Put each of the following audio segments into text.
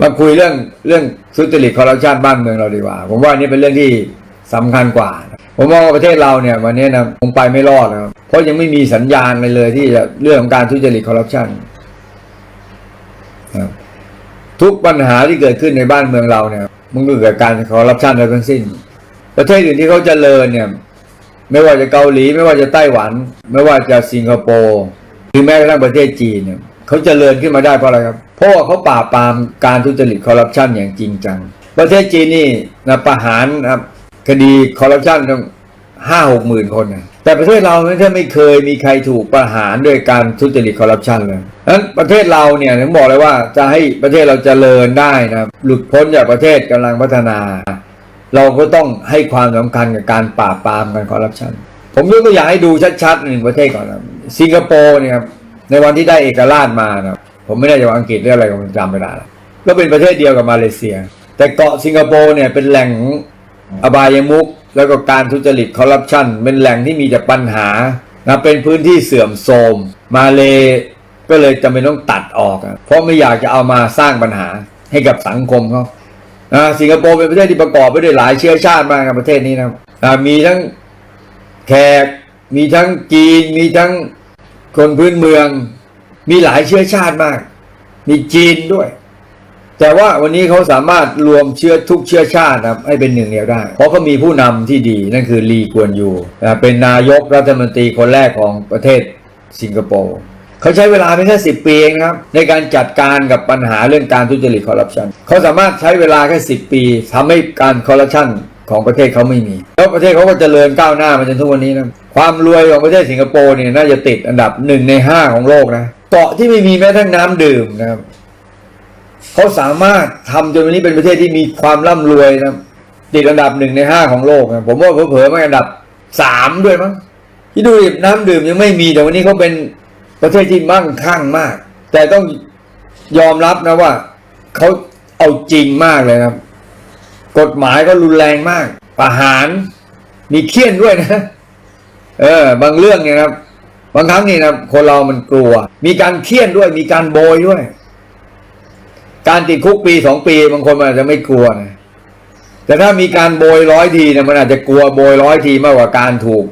มาคุยเรื่องเรื่องทุจริตคอร์รัปชันบ้านเมืองเราดีกว่า ผมว่านี่เป็นเรื่องที่สำคัญกว่า ผมมองว่าประเทศเราเนี่ยวันนี้นะคงไปไม่รอดนะครับเพราะยังไม่มีสัญญาณเลยเลยที่จะเรื่องของการทุจริตคอร์รัปชันทุกปัญหาที่เกิดขึ้นในบ้านเมืองเราเนี่ย มันก็เกิดการคอร์รัปชันโดยทั้งสิ้น ประเทศอื่นที่เขาเจริญเนี่ย ไม่ว่าจะเกาหลี ไม่ว่าจะไต้หวัน ไม่ว่าจะสิงคโปร์หรือแม้กระทั่งประเทศจีนเนี่ย เขาเจริญขึ้นมาได้เพราะอะไรครับ เพราะว่าเขาปราบปรามการทุจริตคอร์รัปชันอย่างจริงจัง ประเทศจีนนี่นะประหารนะครับคดีคอร์รัปชันต้องห้าหกหมื่นคนนะแต่ประเทศเราไม่ใช่ไม่เคยมีใครถูกประหารด้วยการทุจริตคอร์รัปชันเลยนั้นประเทศเราเนี่ยผมบอกเลยว่าจะให้ประเทศเราเจริญได้นะหลุดพ้นจากประเทศกำลังพัฒนา เราก็ต้องให้ความสำคัญกับการปราบปรามการคอร์รัปชันผมยกตัวอย่างให้ดูชัดๆหนึ่งประเทศก่อนนะสิงคโปร์เนี่ยครับ ในวันที่ได้เอกราชมานะผมไม่ได้จากอังกฤษหรืออะไรผมจำไม่ได้ละก็เป็นประเทศเดียวกับมาเลเซีย แต่เกาะสิงคโปร์เนี่ยเป็นแหล่งอบายมุกแล้วก็การทุจริตคอร์รัปชันเป็นแหล่งที่มีแต่ปัญหานะเป็นพื้นที่เสื่อมโทรมมาเลก็เลยจำเป็นต้องตัดออก เพราะไม่อยากจะเอามาสร้างปัญหาให้กับสังคมเขานะสิงคโปร์เป็นประเทศที่ประกอบไปด้วยหลายเชื้อชาติมากครับประเทศนี้นะครับอ่ามีทั้งแขก มีทั้งจีน มีทั้ง คนพื้นเมืองมีหลายเชื้อชาติมาก มีจีนด้วย แต่ว่าวันนี้เขาสามารถรวมเชื้อทุกเชื้อชาตินะครับให้เป็นหนึ่งเดียวได้ เพราะเขามีผู้นำที่ดีนั่นคือลีกวนยูเป็นนายกรัฐมนตรีคนแรกของประเทศสิงคโปร์เขาใช้เวลาเพียงแค่สิปีเองนะครับ ในการจัดการกับปัญหาเรื่องการทุจริตคอร์รัปชันเขาสามารถใช้เวลาแค่สิปีทำให้การคอร์รัปชันของประเทศเขาไม่มี แล้วประเทศเขาก็เจริญก้าวหน้ามาจนทุกวันนี้นะ ความรวยของประเทศสิงคโปร์เนี่ยน่าจะติดอันดับหนึ่งในห้าของโลกนะเกาะที่ไม่มีแม้แต่น้ำดื่มนะครับเขาสามารถทำจนวันนี้เป็นประเทศที่มีความร่ำรวยนะติดอันดับหนึ่งในห้าของโลกนะผมว่าเผลอๆมาอันดับสามด้วยมั้งที่ดูดิน้ำดื่มยังไม่มีแต่วันนี้เขาเป็นประเทศที่มั่งคั่งมาก แต่ต้องยอมรับนะว่าเขาเอาจริงมากเลยครับ กฎหมายก็รุนแรงมากประหารมีเคี่ยนด้วยนะ เออ บางเรื่องเนี่ยครับ บางครั้งนี่นะคนเรามันกลัว มีการเคี่ยนด้วย มีการโบยด้วย การติดคุกปีสองปี บางคนมันอาจจะไม่กลัวนะแต่ถ้ามีการโบยร้อยทีนะมันอาจจะกลัวโบยร้อยทีมากกว่าการถูก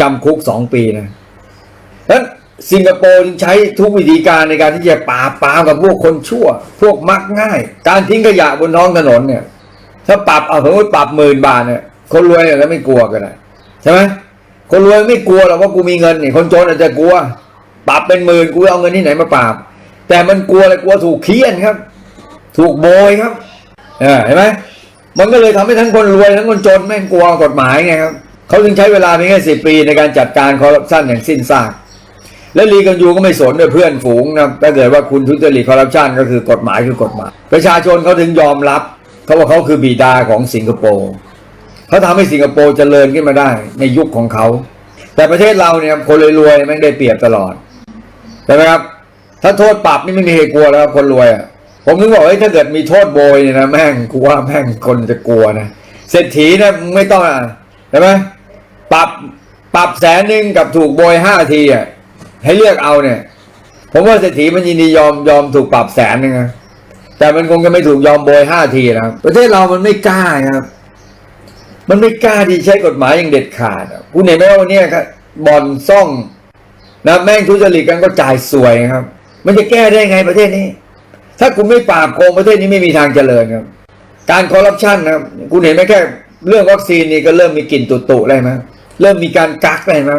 จำคุกสองปีนะนั้นสิงคโปร์จึงใช้ทุกวิธีการในการที่จะปราบปรามกับพวกคนชั่ว พวกมักง่าย การทิ้งขยะบนท้องถนนเนี่ย ถ้าปรับเอาสมมติปรับหมื่นบาทเนี่ยคนรวยเนี่ยก็ไม่กลัวกันนะใช่ไหม คนรวยไม่กลัวหรอกว่ากูมีเงินนี่คนจนอาจจะกลัวปรับเป็นหมื่นกูเอาเงินที่ไหนมาปราบ แต่มันกลัวอะไรกลัวถูกเคียนครับ ถูกโบยครับเห็นไหมมันก็เลยทำให้ทั้งคนรวยทั้งคนจนแม่งกลัวกฎหมายไงครับเขาจึงใช้เวลาเพียงแค่สิปีในการจัดการคอร์รัปชันอย่างสิ้นซากแล้วลีกันยูก็ไม่สนด้วยเพื่อนฝูงนะถ้าเกิดว่าคุณทุจริตคอร์รัปชันก็คือกฎหมายคือกฎหมาย ประชาชนเขาถึงยอมรับเขาว่าเขาคือบิดาของสิงคโปร์ เขาทำให้สิงคโปร์เจริญขึ้นมาได้ ในยุคของเขา แต่ประเทศเราเนี่ยคนรวยๆแม่งได้เปรียบตลอดใช่ไหมครับ ถ้าโทษปรับนี่ไม่มีใครกลัวแล้วครับคนรวยอะผมถึงบอกว่าถ้าเกิดมีโทษโบยเนี่ยนะแม่งกูว่าแม่งคนจะกลัวนะเศรษฐีนะไม่ต้องอะใช่ไหมปรับปรับแสนหนึ่งกับถูกโบยห้าทีอะให้เลือกเอาเนี่ย ผมว่าเศรษฐีมันยินดียอมยอมถูกปรับแสนนึงนะแต่มันคงจะไม่ถูกยอมโบยห้าทีนะครับประเทศเรามันไม่กล้าครับ มันไม่กล้าที่ใช้กฎหมายอย่างเด็ดขาดคุณเห็นไหมว่าวันนี้ครับบ่อนซ่องนะแม่งทุจริตกันก็จ่ายสวยครับ มันจะแก้ได้ไงประเทศนี้ ถ้าคุณไม่ปราบโกงประเทศนี้ไม่มีทางเจริญครับ การคอร์รัปชันนะครับคุณเห็นไหมแค่ เรื่องวัคซีนนี่ก็เริ่มมีกลิ่นตุ่ๆอะไรไหมเริ่มมีการกักอะไรไหม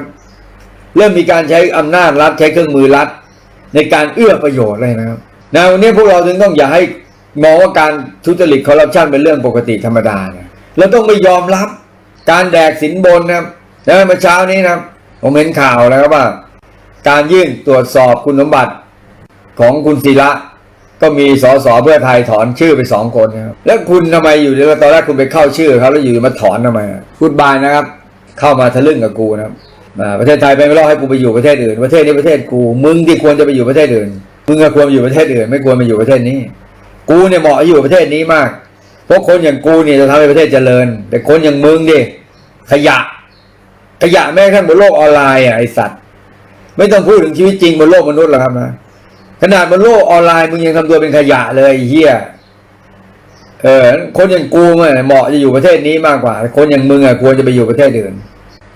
เริ่มมีการใช้อำนาจรัฐใช้เครื่องมือรัฐ ในการเอื้อประโยชน์อะไรนะครับนะวันนี้พวกเราจึงต้องอย่าให้มองว่าการทุจริตคอร์รัปชันเป็นเรื่องปกติธรรมดานะ เราต้องไม่ยอมรับการแดกสินบนนะครับแล้วเมื่อเช้านี้นะครับผมเห็นข่าวแล้วครับว่า การยื่นตรวจสอบคุณสมบัติของคุณศิระก็มีสสเพื่อไทยถอนชื่อไปสองคนนะครับแล้วคุณทำไมอยู่ดีตอนแรกคุณไปเข้าชื่อเขาแล้วอยู่มาถอนทำไมอะคุณบายนะครับ เข้ามาทะลึ่งกับกูนะครับประเทศไทยไปไม่รอดให้กูไปอยู่ประเทศอื่นประเทศนี้ประเทศกูมึงที่ควรจะไปอยู่ประเทศอื่นมึงก็ควรอยู่ประเทศอื่น ไม่ควรมาอยู่ประเทศนี้ กูเนี่ยเหมาะอยู่ประเทศนี้มาก เพราะคนอย่างกูเนี่ยจะทำให้ประเทศเจริญ แต่คนอย่างมึงดิขยะ ขยะแม้กระทั่งบนโลกออนไลน์อะไอสัตว์ ไม่ต้องพูดถึงชีวิตจริงบนโลกมนุษย์หรอกครับนะขนาดบนโลกออนไลน์มึงยังทำตัวเป็นขยะเลยเฮียเออ คนอย่างกูเนี่ยเหมาะจะอยู่ประเทศนี้มากกว่า คนอย่างมึงอะควรจะไปอยู่ประเทศอื่น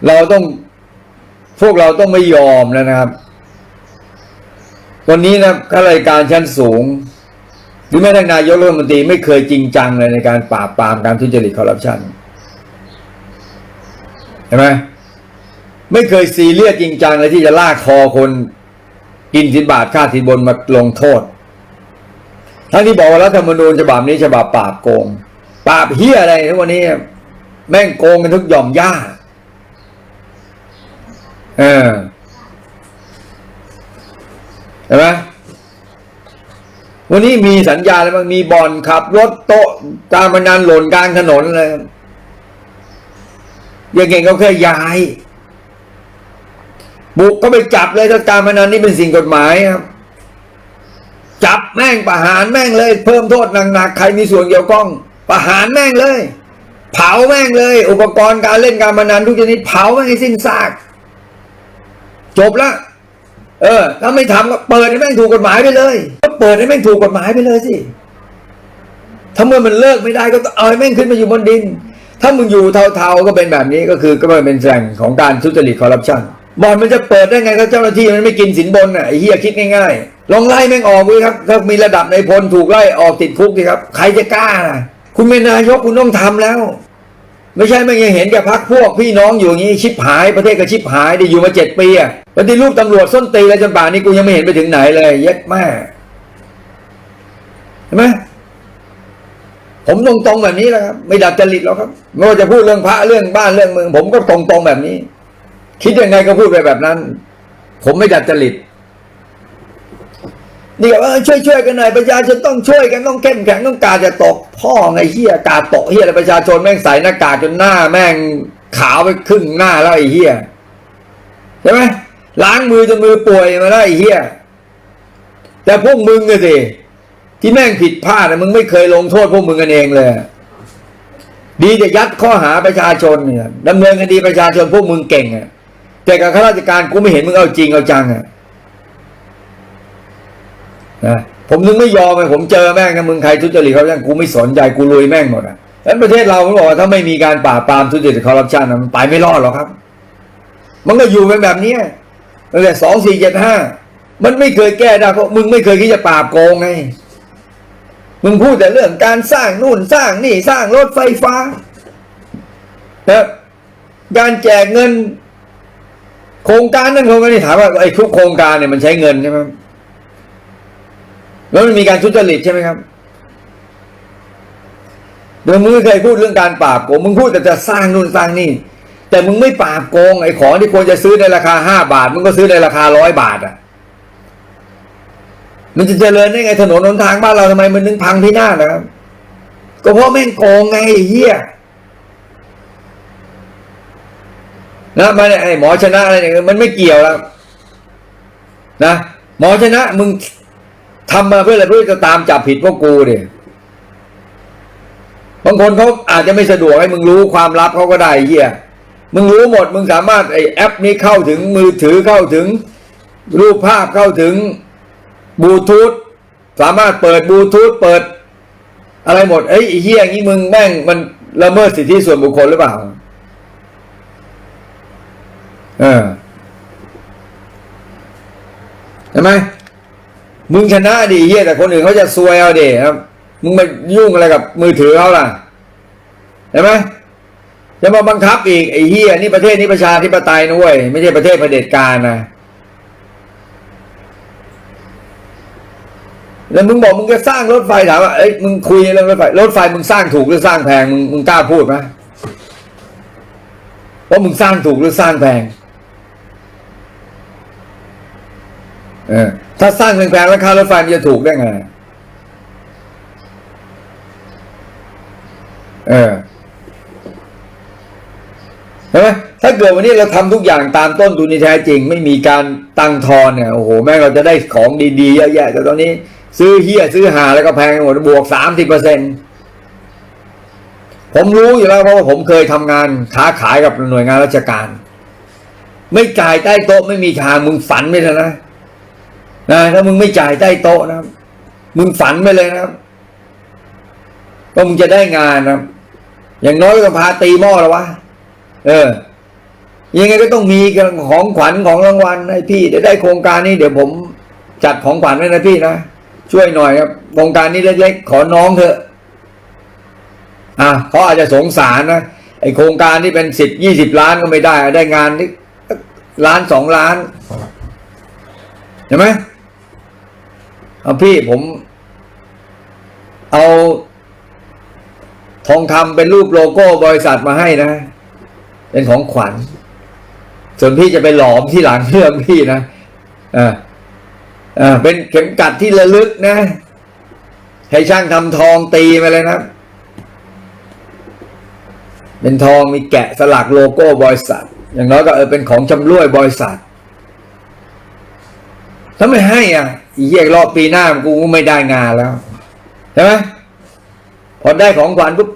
เราต้องพวกเราต้องไม่ยอมแล้วนะครับ วันนี้นะข้าราชการชั้นสูง หรือแม้แต่นายกรัฐมนตรีไม่เคยจริงจังเลยในการปราบปรามการทุจริตคอร์รัปชันเห็นไหมไม่เคยซีเรียสจริงจังเลยที่จะลากคอคนกินสินบาทค่าสินบนมาลงโทษทั้งที่บอกว่ารัฐธรรมนูญฉบับนี้ฉบับปราบโกง ปราบเฮียอะไรทุกวันนี้ แม่งโกงกันทุกหย่อมย่าเออเห็นไหม วันนี้มีสัญญาอะไรบ้างมีบ่อนขับ รถโต๊ะการพนันหล่นกลางถนนเลยอย่างเก่งเขาแค่ย้าย บุกก็ไปจับเลยถ้าการพนันนี่เป็นสิ่งกฎหมายครับ จับแม่งประหารแม่งเลย เพิ่มโทษหนักๆใครมีส่วนเกี่ยวข้อง ประหารแม่งเลย เผาแม่งเลย อุปกรณ์การเล่นการพนันทุกชนิดเผาแม่งให้สิ้นซาก จบละ เออ ถ้าไม่ทำก็เปิดให้แม่งถูกกฎหมายไปเลยก็เปิดให้แม่งถูกกฎหมายไปเลยสิถ้าเมื่อมันเลิกไม่ได้ก็เอาให้แม่งขึ้นมาอยู่บนดิน ถ้ามึงอยู่เทาๆก็เป็นแบบนี้ก็คือก็เป็นแหล่งของการทุจริตคอร์รัปชันบอลมันจะเปิดได้ไงถ้าเจ้าหน้าที่มันไม่กินสินบนอะไอ้เหี้ยคิดง่ายๆลองไล่แม่งออกเลยครับ ถ้ามีระดับในพลถูกไล่ออกติดคุกสิครับ ใครจะกล้าล่ะคุณเป็นนายกคุณต้องทำแล้ว ไม่ใช่ไม่ยังเห็นแก่พักพวกพี่น้องอยู่อย่างนี้ชิบหายประเทศก็ชิบหายได้อยู่มาเจ็ดปีอะ ปฏิรูปตำรวจส้นตีนอะจนป่านนี้กูยังไม่เห็นไปถึงไหนเลย เย็ดแม่เห็นไหมผมตรงๆแบบนี้แหละครับ ไม่ดัดจริตหรอกครับไม่ว่าจะพูดเรื่องพระเรื่องบ้านเรื่องเมือง ผมก็ตรงๆแบบนี้ คิดยังไงก็พูดไปแบบนั้น ผมไม่ดัดจริตนี่ว่าช่วยช่วยๆกันหน่อยประชาชนต้องช่วยกันต้องเข้มแข็งต้องกาจะตกพ่อไงเฮียกาตกเฮียอะไรประชาชนแม่งใส่หน้ากากจนหน้า แม่งขาวไปครึ่งหน้าแล้วไอ้เฮียใช่ไหม ล้างมือจนมือป่วยมาไอ้เฮียแต่พวกมึงอะสิที่แม่งผิดพลาดมึงไม่เคยลงโทษพวกมึงกันเองเลย ดีจะยัดข้อหาประชาชนเนี่ยดำเนินคดีประชาชนพวกมึงเก่งอะแต่กับข้าราชการกูไม่เห็นมึงเอาจริงเอาจังอะนะผมนึงไม่ยอมไงผมเจอแม่งนะมึงใครทุจริตเขาอย่งกูไม่สนใจกูลุยแม่งหมดอะแล้วประเทศเราผมบอกว่าถ้าไม่มีการปราบปรามทุจริตคอร์รัปชันนมันไปไม่รอดหรอกครับ มันก็อยู่เป็นแบบเนี้ยตั้งแต่สองสี่เจ็ดห้ามันไม่เคยแก้ได้เพราะมึงไม่เคยคิดจะปราบโกงไง มึงพูดแต่เรื่องการสร้างนู่นสร้างนี่สร้างรถไฟฟ้านะการแจกเงิน โครงการนั่นโครงการนี่ถามว่าไอ้ทุกโครงการเนี่ยมันใช้เงินใช่ไหมแล้วมันมีการทุจริตใช่ไหมครับเดี๋ยวมึงไม่เคยพูดเรื่องการปราบโกงมึงพูดแต่จะสร้างนู่นสร้างนี่ แต่มึงไม่ปราบโกงไอ้ของที่ควรจะซื้อในราคาห้าบาท มึงก็ซื้อในราคาร้อยบาทอะ มันจะเจริญได้ไงถนนหนทางบ้านเราทำไมมันนึงพังพินานะครับ ก็เพราะแม่งโกงไงเฮียนะมันไอ้หมอชนะอะไรเนี่ยมันไม่เกี่ยวแล้วนะหมอชนะมึงทำมาเพื่ออะไรเพื่อจะตามจับผิดพวกกูดิบางคนเขาอาจจะไม่สะดวกให้มึงรู้ความลับเขาก็ได้เฮีย มึงรู้หมด มึงสามารถไอแอปนี้เข้าถึงมือถือเข้าถึง รูปภาพเข้าถึงบลูทูธสามารถเปิดบลูทูธเปิด อะไรหมดเอ้ยไอ้เฮียอย่างนี้มึงแม่งมันละเมิดสิทธิส่วนบุคคลหรือเปล่าเออใช่ไหมมึงชนะดิเฮียแต่คนอื่นเขาจะซวยเอาเดครับ มึงมายุ่งอะไรกับมือถือเขาล่ะใช่ไหม จะมาบังคับอีกไอ้เฮียนี่ประเทศนี้ประชาธิปไตยนะเว้ยไม่ใช่ประเทศเผด็จการนะแล้วมึงบอกมึงจะสร้างรถไฟถามว่าเอ้ยมึงคุยเรื่องรถไฟรถไฟมึงสร้างถูกหรือสร้างแพงมึงมึงกล้าพูดไหมว่ามึงสร้างถูกหรือสร้างแพงเออถ้าสร้างแพงแล้วค่ารถไฟมันจะถูกได้ไงเออใช่ไหมถ้า เกิดวันนี้เราทำทุกอย่างตามต้นทุนที่แท้จริง ไม่มีการตั้งทอนเนี่ยโอ้โหแม่เราจะได้ของดีๆเยอะแยะแต่ตอนนี้ ซื้อเฮียซื้อหาแล้วก็แพงหมดบวกสามสิบเปอร์เซ็นผมรู้อยู่แล้วเพราะว่าผมเคยทำงานค้าขายกับหน่วยงานราชการ ไม่จ่ายใต้โต๊ะไม่มีทางมึงฝันไม่เลยนะนะถ้ามึงไม่จ่ายใต้โต๊ะนะมึงฝันไปเลยนะครับก็มึงจะได้งานนะอย่างน้อยก็พาตีหม้อแล้ววะเออ ยังไงก็ต้องมีของขวัญของรางวัลให้พี่เดี๋ยวได้โครงการนี้เดี๋ยวผมจัดของขวัญให้นะพี่นะช่วยหน่อยครับโครงการนี้เล็กๆ ขอน้องเถอะอะเขาอาจจะสงสารนะไอโครงการที่เป็นสิบยี่สิบล้านก็ไม่ได้ ได้งานที่ล้านสองล้านเห็นไหมเอาพี่ผม เอาทองคำเป็นรูปโลโก้บริษัทมาให้นะ เป็นของขวัญ ส่วนพี่จะไปหลอมที่หลังเรื่องพี่นะอ่าอ่าเป็นเข็มกัดที่ระลึกนะ ให้ช่างทำทองตีมาเลยนะ เป็นทองมีแกะสลักโลโก้บริษัท อย่างน้อยก็เออเป็นของจำร่วยบริษัทถ้าไม่ให้อะอีเหี้ยรอบปีหน้ากูไม่ได้งานแล้วใช่ไหมพอได้ของขวัญปุ๊บ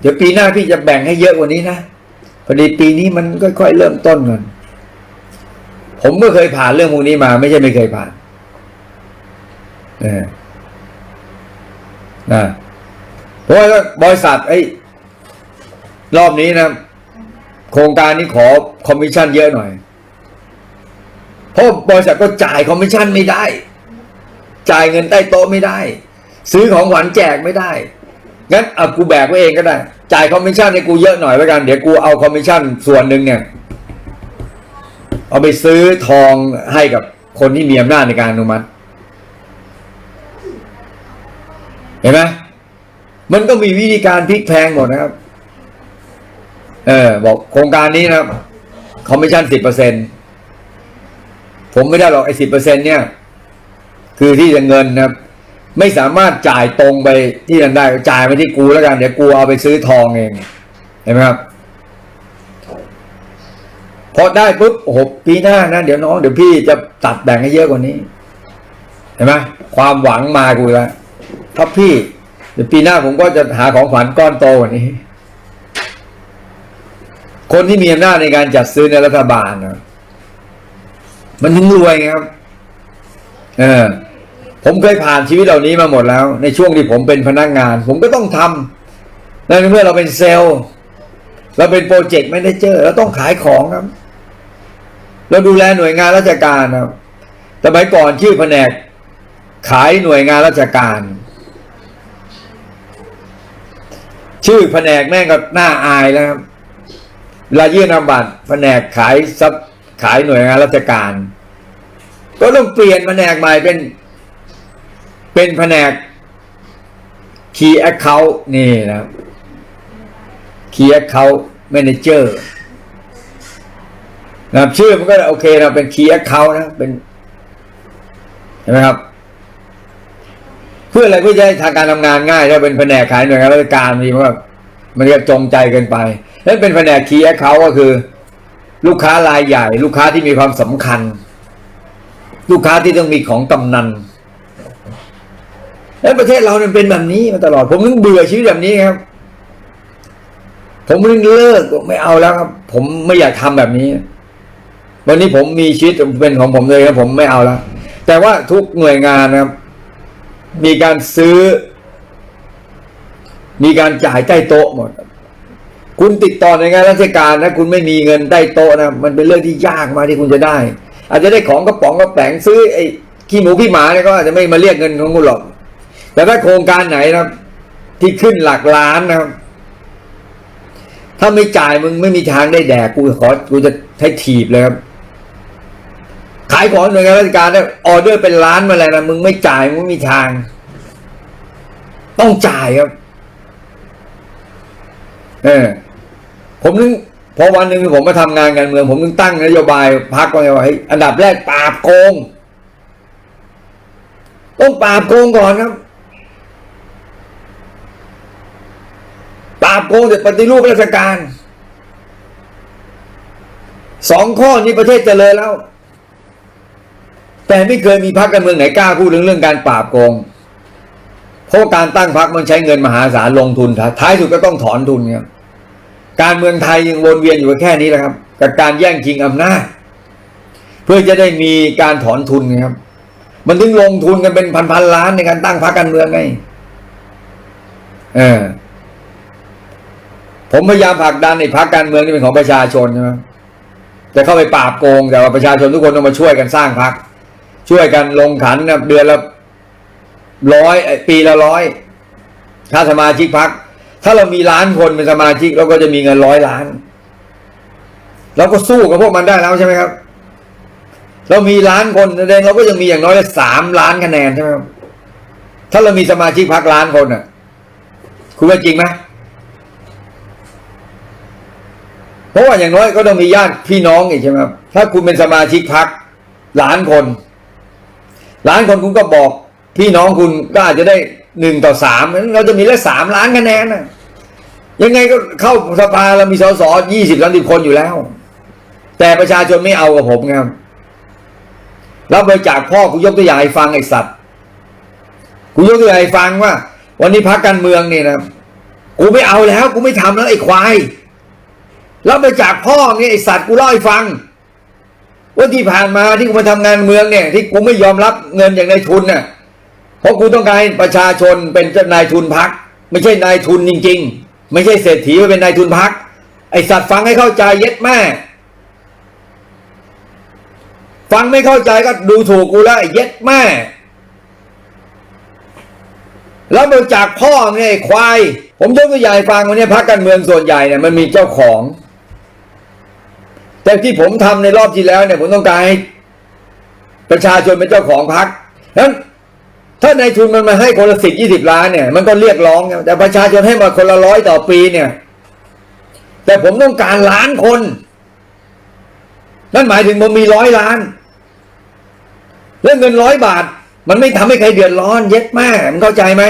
เดี๋ยวปีหน้าพี่จะแบ่งให้เยอะกว่านี้นะพอดีปีนี้มันค่อยๆเริ่มต้นกัน ผมก็เคยผ่านเรื่องพวกนี้มา ไม่ใช่ไม่เคยผ่านเออนะเพราะว่าบริษัทไอ้รอบนี้นะ โครงการนี้ขอคอมมิชชั่นเยอะหน่อยเพราะบริษัทก็จ่ายคอมมิชชั่นไม่ได้ จ่ายเงินใต้โต๊ะไม่ได้ ซื้อของขวัญแจกไม่ได้งั้นเอากูแบกไว้เองก็ได้ จ่ายคอมมิชชั่นให้กูเยอะหน่อยแล้วกัน เดี๋ยวกูเอาคอมมิชชั่นส่วนหนึ่งเนี่ย เอาไปซื้อทองให้กับคนที่มีอำนาจในการอนุมัติ เห็นไหมมันก็มีวิธีการพลิกแพงหมดนะครับ เออ บอกโครงการนี้นะคอมมิชชั่นสิบเปอร์เซ็นผมไม่ได้หรอกไอ้สิบเปอร์เซ็นเนี่ย คือที่จะเงินนะครับ ไม่สามารถจ่ายตรงไปที่นั่นได้จ่ายไปที่กูแล้วกัน เดี๋ยวกูเอาไปซื้อทองเองเห็นไหมครับ พอได้ปุ๊บโอ้โหปีหน้านะเดี๋ยวน้องเดี๋ยวพี่จะตัดแบ่งให้เยอะกว่านี้ เห็นไหมความหวังมากูแล้วครับพี่เดี๋ยวปีหน้าผมก็จะหาของขวัญก้อนโตกว่านี้ คนที่มีอำนาจในการจัดซื้อในรัฐบาลนะมันถึงรวยครับ เออ ผมเคยผ่านชีวิตเหล่านี้มาหมดแล้ว ในช่วงที่ผมเป็นพนักงาน ผมก็ต้องทำในเมื่อเราเป็นเซลล์เราเป็นโปรเจกต์ไม่ได้เจอเราต้องขายของครับ เราดูแลหน่วยงานราชการครับสมัยก่อนชื่อแผนก ขายหน่วยงานราชการ ชื่อแผนกแม่งก็น่าอายแล้วครับลายื่นนำบัตรแผนกขายซับขายหน่วยงานราชการ ก็ต้องเปลี่ยนแผนกใหม่เป็น เป็นแผนก Key Account นี่นะครับ Key Account Manager นะครั บชื่อมันก็โอเคนะเป็น Key Account นะเป็นเห็นไหมครับ เพื่ออะไรเพื่อจะให้ทางการทำงานง่ายถ้าเป็นแผนกขายหน่วยงานราชการมีมันก็มันก็จงใจเกินไปแล้วเป็นแผนกคีย์แอคเคาก็คือ ลูกค้ารายใหญ่ ลูกค้าที่มีความสำคัญ ลูกค้าที่ต้องมีของกำนันแล้วประเทศเราเนี่ยเป็นแบบนี้มาตลอด ผมนึกเบื่อชีวิตแบบนี้ครับ ผมนึกเลิกไม่เอาแล้วครับ ผมไม่อยากทำแบบนี้ วันนี้ผมมีชีวิตเป็นของผมเลยครับผมไม่เอาแล้วแต่ว่าทุกหน่วยงานนะครับ มีการซื้อ มีการจ่ายใต้โต๊ะหมด คุณติดต่อในงานราชการนะคุณไม่มีเงินใต้โต๊ะนะมันเป็นเรื่องที่ยากมากที่คุณจะได้ อาจจะได้ของกระป๋องกระแป๋งซื้อไอ้ขี้หมูขี้หมาเนี่ยก็อาจจะไม่มาเรียกเงินของคุณหรอกแต่ถ้าโครงการไหนนะครับ ที่ขึ้นหลักล้านนะครับ ถ้าไม่จ่ายมึงไม่มีทางได้แดกกูขอกูจะให้ถีบเลยครับ ขายของหน่วยงานราชการเนี่ยออเดอร์เป็นล้านมาแล้วนะมึงไม่จ่ายมึงไม่มีทาง ต้องจ่ายครับ เออ ผมนึงพอวันหนึ่งผมมาทำงานการเมือง ผมนึงตั้งนโยบายพักไว้ว่าเฮ้ยอันดับแรกปราบโกง ต้องปราบโกงก่อนครับปราบโกงเสร็จปฏิรูปราชการสองข้อนี้ประเทศเจริญแล้ว แต่ไม่เคยมีพรรคการเมืองไหนกล้าพูดเรื่องเรื่องการปราบโกงเพราะการตั้งพรรคมันใช้เงินมหาศาลลงทุน ท้ายสุดก็ต้องถอนทุนครับการเมืองไทยยังวนเวียนอยู่แค่นี้แหละครับ กับการแย่งชิงอำนาจ เพื่อจะได้มีการถอนทุนครับ มันถึงลงทุนกันเป็นพันๆล้านในการตั้งพรรคการเมืองไงเออผมพยายามผลักดันในพักการเมืองที่เป็นของประชาชนใช่ไหมจะเข้าไปปราบโกงแต่ว่าประชาชนทุกคนต้องมาช่วยกันสร้างพัก ช่วยกันลงขันนะเดือนละร้อยปีละร้อยค่าสมาชิกพัก ถ้าเรามีล้านคนเป็นสมาชิกเราก็จะมีเงินร้อยล้านเราก็สู้กับพวกมันได้แล้วใช่ไหมครับ เรามีล้านคนแสดงเราก็ยังมีอย่างน้อยสามล้านคะแนนใช่ไหมครับถ้าเรามีสมาชิกพักล้านคนอะ คุณว่าจริงไหมเพราะว่าอย่างน้อยก็ต้องมีญาติพี่น้องอีกใช่ไหมครับถ้าคุณเป็นสมาชิกพักล้านคน ล้านคนคุณก็บอก พี่น้องคุณก็อาจจะได้หนึ่งต่อสามเราจะมีแค่สามล้านคะแนนนะยังไงก็เข้าสภาเรามีสสยี่สิบสามสิบคนอยู่แล้ว แต่ประชาชนไม่เอากับผมครับรับบริจาคพ่อกูยกตัวอย่างให้ฟังไอ้สัตว์กูยกตัวอย่างให้ฟังว่า วันนี้พักการเมืองเนี่ยนะกูไม่เอาแล้ว กูไม่ทำแล้วไอ้ควายรับบริจาคพ่อเนี่ยไอ้สัตว์กูเล่าให้ฟัง ว่าที่ผ่านมาที่กูมาทำงานเมืองเนี่ย ที่กูไม่ยอมรับเงินอย่างนายทุนน่ะเพราะกูต้องการให้ประชาชนเป็นนายทุนพัก ไม่ใช่นายทุนจริง ๆ ไม่ใช่เศรษฐีมาเป็นนายทุนพัก ไอสัตว์ฟังให้เข้าใจเย็ดแม่ฟังไม่เข้าใจก็ดูถูกกูแล้วไอเย็ดแม่แล้วบริจาคพ่อเนี่ยควาย ผมยกตัวอย่างให้ฟังวันนี้พักการเมืองส่วนใหญ่เนี่ยมันมีเจ้าของ แต่ที่ผมทำในรอบที่แล้วเนี่ยผมต้องการให้ประชาชนเป็นเจ้าของพักนั้นถ้าในายทุนมันมาให้คนละสิบยี่สิบล้านเนี่ย มันก็เรียกร้อง แต่ประชาชนให้มาคนละร้อยต่อปีเนี่ย แต่ผมต้องการล้านคน นั่นหมายถึงผมมีร้อยล้านแล้วเงินร้อยบาท มันไม่ทำให้ใครเดือดร้อน เย็ดแม่มันเข้าใจไหม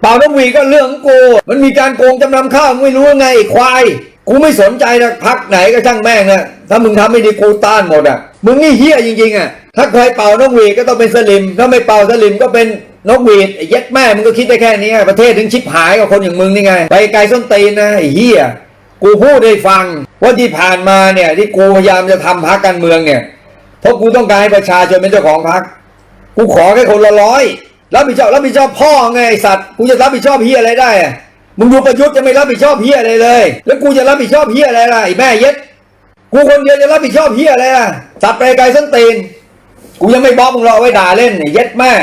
เป่านกหวีก็เรื่องกู มันมีการโกงจำนำข้าวไม่รู้ไงอ้ควาย กูไม่สนใจนะพักไหนก็ช่างแม่งอะ ถ้ามึงทำไม่ดีกูต้านหมดอะ มึงนี่เฮี้ยจริงๆอะ ถ้าใครเป่านกหวีก็ต้องเป็นสลิม ถ้าไม่เป่าสลิมก็เป็นนกหวีดเย็ดแม่มึงก็คิดได้แค่นี้ประเทศถึงชิบหายกับคนอย่างมึงนี่ไง ไปไกลส้นตีนนะไอ้เฮี้ยกูพูดให้ฟังว่าที่ผ่านมาเนี่ยที่กูพยายามจะทำพักการเมืองเนี่ยเพราะกูต้องการให้ประชาชนเป็นเจ้าของพักกูขอแค่คนละร้อยรับผิดชอบรับผิดชอบพ่อไงไอสัตว์กูจะรับผิดชอบเฮียอะไรได้มึงดูประยุทธ์จะไม่รับผิดชอบเฮียอะไรเลย แล้วกูจะรับผิดชอบเฮียอะไรล่ะไอ้แม่เย็ด กูคนเดียวจะรับผิดชอบเฮียอะไรล่ะสัตว์ไปไกลส้นตีนกูยังไม่บล็อกมึงหรอกเอาไว้ด่าเล่นไอ้เย็ดแม่